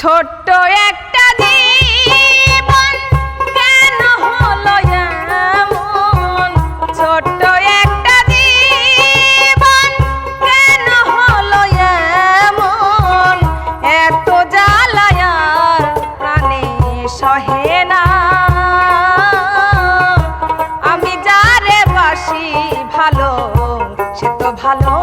ছোট্ট একটা জীবন কেন হলো এমন? ছোট্ট একটা জীবন কেন হলো এমন? এত জ্বালায়ার প্রাণে সহে না। আমি যারে বাসি ভালো, সে তো ভালো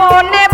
মনে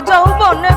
যৌবনে